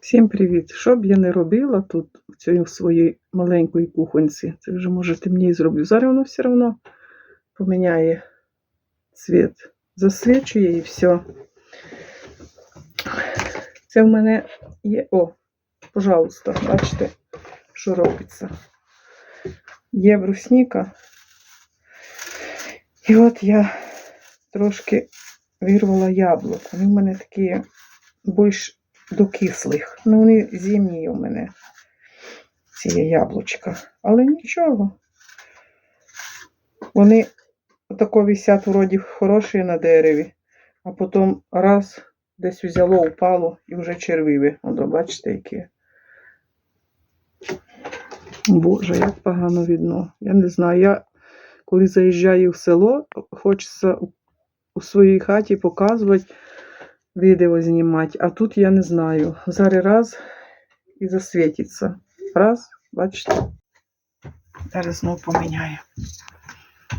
Всім привіт! Що б я не робила тут, в цій своїй маленькій кухонці, це вже може темніше зроблю. Зараз воно все одно поміняє цвіт, засвічує і все. Це в мене є. О, пожалуйста, бачите, що робиться. Є брусніка. І от я трошки вирвала яблуко. Вони в мене такі більш до кислих. Ну, вони зимні у мене, ці яблучка. Але нічого. Вони тако висять вроді хороші на дереві, а потім раз десь взяло, упало і вже червиві. Ото бачите, які. Боже, як погано видно. Я не знаю. Я коли заїжджаю в село, хочеться у своїй хаті показувати, відео знімати, а тут я не знаю. Зараз раз і засвітиться. Раз, бачите. Зараз знову поміняє.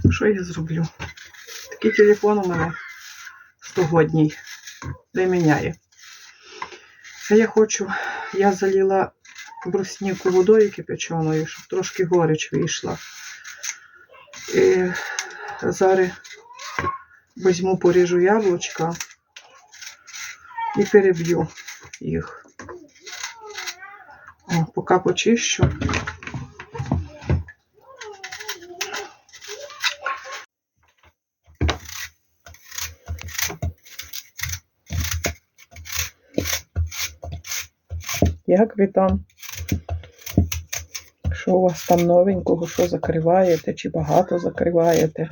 Що я зроблю? Такий телефон у мене стогодній. Не міняє. Це я хочу, я залила брусніку водою кипяченою, щоб трошки горіч вийшла. І зараз візьму, поріжу яблучка і переб'ю їх. О, поки почищу. Як ви там? Що у вас там новенького, що закриваєте, чи багато закриваєте?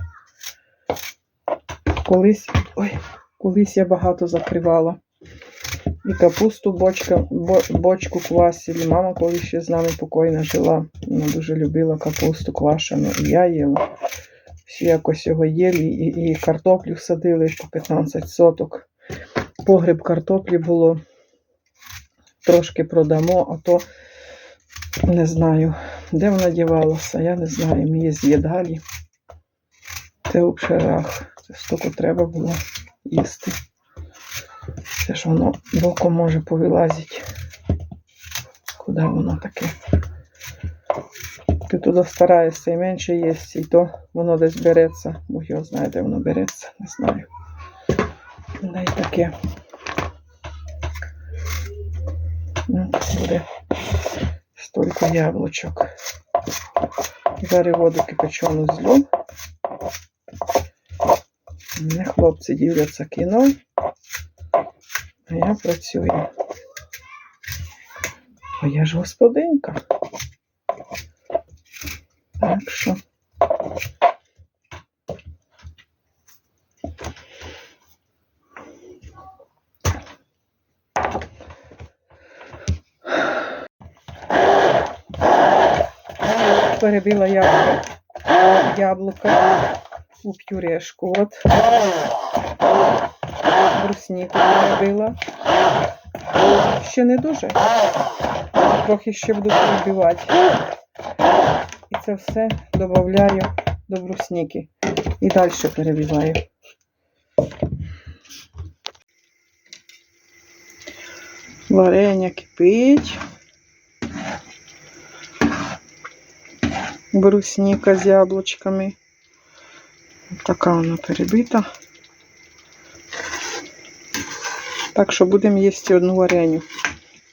Колись, ой, колись я багато закривала. І капусту бочка, бочку квасили. Мама колись ще з нами покойна жила. Вона дуже любила капусту квашену. І я їла. Всі якось його їли і, і картоплю садили по 15 соток. Погреб картоплі було. Трошки продамо, а то не знаю, де вона дівалася, я не знаю. Ми її з'їдали. Це взагалі рах. Це стільки треба було їсти. Це ж воно боком може повилазити. Куди воно таке? Ти туди стараєшся і менше їсть, і то воно десь береться. Бог його знає, де воно береться, не знаю. Да й таке. Ну, буде стільки яблучок. Зараз воду кипячену злю. Мене хлопці дивляться кіно. А я працюю. А я ж господинка. Так що. Перебила яблуко, яблука у пюрешку. От брусніку перебила. Ще не дуже. Трохи ще буду перебивати. І це все додаю до брусніки. І далі перебиваю. Варення кипить. Брусніка з яблучками. Така вона перебита. Так що будемо їсти одну вареню.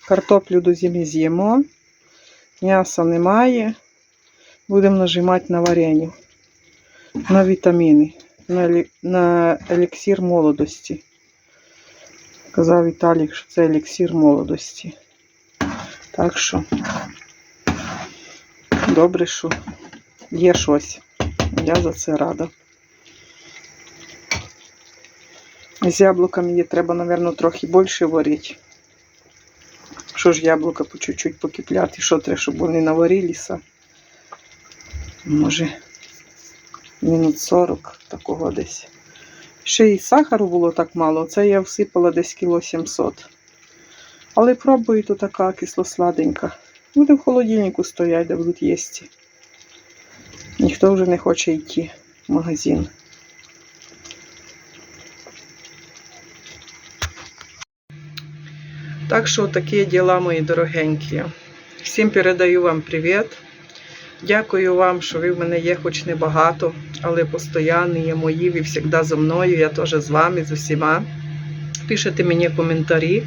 Картоплю до зими з'їмо. М'яса немає. Будемо нажимати на вареню. На вітаміни. На, на еліксир молодості. Казав Віталік, що це еліксир молодості. Так що добре, що є щось. Я за це рада. З яблуками її треба, мабуть, трохи більше варити. Що ж яблука по чуть-чуть покипляти, що треба, щоб вони наварилися. Може, мінут 40 такого десь. Ще й сахару було так мало, це я всипала десь кіло 700. Але пробую, то така кисло-сладенька. Буде в холодильнику стоять, де будуть їсти. Ніхто вже не хоче йти в магазин. Так що такі діла, мої дорогенькі. Всім передаю вам привіт. Дякую вам, що ви в мене є, хоч небагато, але постійні є мої, ви завжди зі мною, я теж з вами, з усіма. Пишете мені коментарі,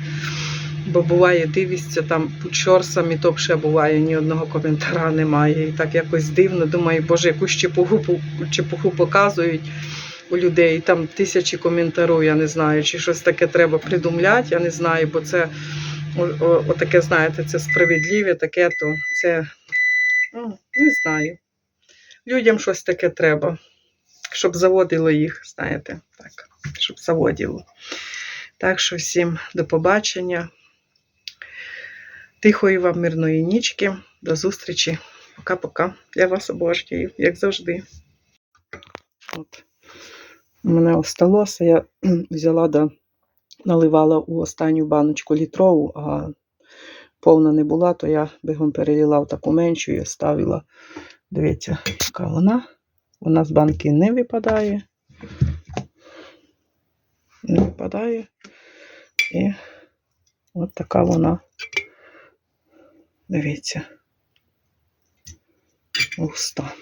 бо буває, дивишся там під чорсами, то ще буває, ні одного коментара немає. І так якось дивно, думаю, боже, якусь чепуху, чепуху показують у людей, там тисячі коментарів, я не знаю, чи щось таке треба придумляти, я не знаю, бо це отаке, знаєте, це справедливе, таке, то це ну, не знаю. Людям щось таке треба, щоб заводило їх, знаєте, так, щоб заводило. Так що всім до побачення. Тихої вам мирної нічки. До зустрічі. Пока-пока. Я вас обожнюю, як завжди. От. У мене осталося. Я взяла да наливала у останню баночку літрову, а повна не була, то я бігом перелила в таку меншу і ставила. Дивіться, яка вона. Вона з банки не випадає. Не випадає. І от така вона. Дивіться. Густа.